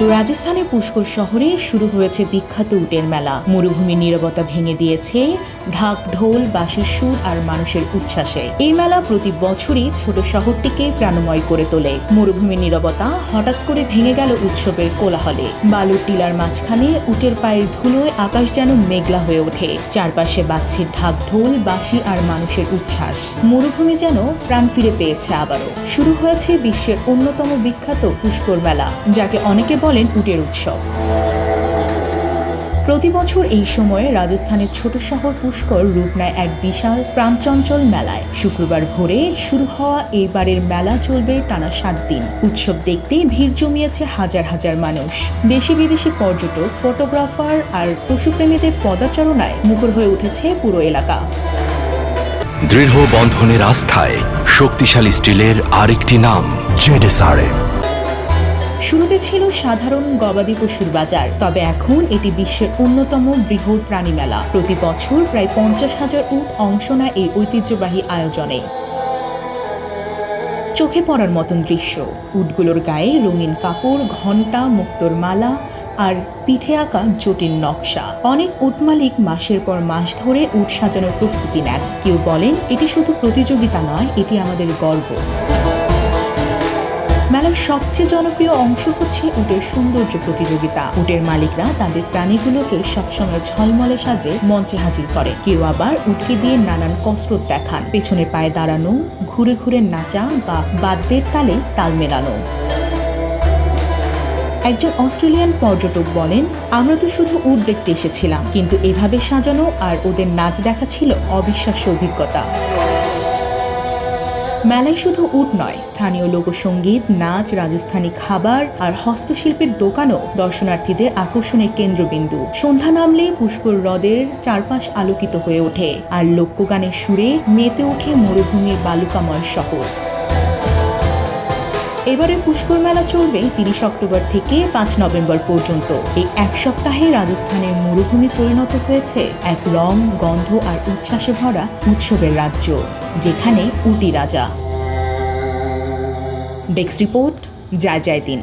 রাজস্থানের পুষ্কর শহরে শুরু হয়েছে বিখ্যাত উটের মেলা। মরুভূমির নীরবতা ভেঙে দিয়েছে ঢাক, ঢোল, বাঁশির সুর আর মানুষের উচ্ছ্বাসে। এই মেলা প্রতি বছরই ছোট শহরটিকে প্রাণময় করে তোলে। মরুভূমির নীরবতা হঠাৎ করে ভেঙে গেল উৎসবের কোলাহলে। বালুর টিলার মাঝখানে উটের পায়ের ধুলোয় আকাশ যেন মেঘলা হয়ে ওঠে। চারপাশে বাজছে ঢাক, ঢোল, বাঁশি আর মানুষের উচ্ছ্বাস। মরুভূমি যেন প্রাণ ফিরে পেয়েছে আবারও। শুরু হয়েছে বিশ্বের অন্যতম বিখ্যাত পুষ্কর মেলা, যাকে অনেকে বলেন উটের উৎসব। প্রতি বছর এই সময়ে রাজস্থানের ছোট শহর পুষ্কর রূপ নেয় এক বিশাল প্রাণচঞ্চল মেলায়। শুক্রবার ভোরে শুরু হওয়া এইবারের মেলা চলবে টানা সাত দিন। উৎসব দেখতে ভিড় জমিয়েছে হাজার হাজার মানুষ। দেশি বিদেশি পর্যটক, ফটোগ্রাফার আর পশুপ্রেমীদের পদাচারণায় মুখর হয়ে উঠেছে পুরো এলাকা। দৃঢ় বন্ধনের আস্থায় শক্তিশালী স্টিলের আরেকটি নাম, জেডেসআরএম। শুরুতে ছিল সাধারণ গবাদি পশুর বাজার, তবে এখন এটি বিশ্বের অন্যতম বৃহৎ প্রাণী মেলা। প্রতি বছর প্রায় পঞ্চাশ হাজার উট অংশ নেয় এই ঐতিহ্যবাহী আয়োজনে। চোখে পড়ার মতন দৃশ্য। উটগুলোর গায়ে রঙিন কাপড়, ঘণ্টা, মুক্তোর মালা আর পিঠে আঁকা জটিল নকশা। অনেক উট মালিক মাসের পর মাস ধরে উট সাজানোর প্রস্তুতি নেন। কেউ বলেন, এটি শুধু প্রতিযোগিতা নয়, এটি আমাদের গর্ব। মেলার সবচেয়ে জনপ্রিয় অংশ হচ্ছে উটের সৌন্দর্য প্রতিযোগিতা। উটের মালিকরা তাদের প্রাণীগুলোকে সবসময় ঝলমলে সাজে মঞ্চে হাজির করে। কেউ আবার উটকে দিয়ে নানান কসরত দেখান। পেছনে পায়ে দাঁড়ানো, ঘুরে ঘুরে নাচা বা বাদ্যের তালে তাল মেলানো। একজন অস্ট্রেলিয়ান পর্যটক বলেন, আমরা তো শুধু উট দেখতে এসেছিলাম, কিন্তু এভাবে সাজানো আর ওদের নাচ দেখা ছিল অবিশ্বাস্য অভিজ্ঞতা। মেলায় শুধু উট নয়, স্থানীয় লোকসঙ্গীত নাচ, রাজস্থানী খাবার আর হস্তশিল্পের দোকানও দর্শনার্থীদের আকর্ষণের কেন্দ্রবিন্দু। সন্ধ্যা নামলে পুষ্কর হ্রদের চারপাশ আলোকিত হয়ে ওঠে আর লোকগানের সুরে মেতে ওঠে মরুভূমির বালুকাময় শহর। এবারে পুষ্কর মেলা চলবে তিরিশ অক্টোবর থেকে পাঁচ নভেম্বর পর্যন্ত। এই এক সপ্তাহে রাজস্থানের মরুভূমি পরিণত হয়েছে এক রং, গন্ধ আর উচ্ছ্বাসে ভরা উৎসবের রাজ্য, যেখানে উটি রাজা। ডেস্ক রিপোর্ট যা যায় দিন।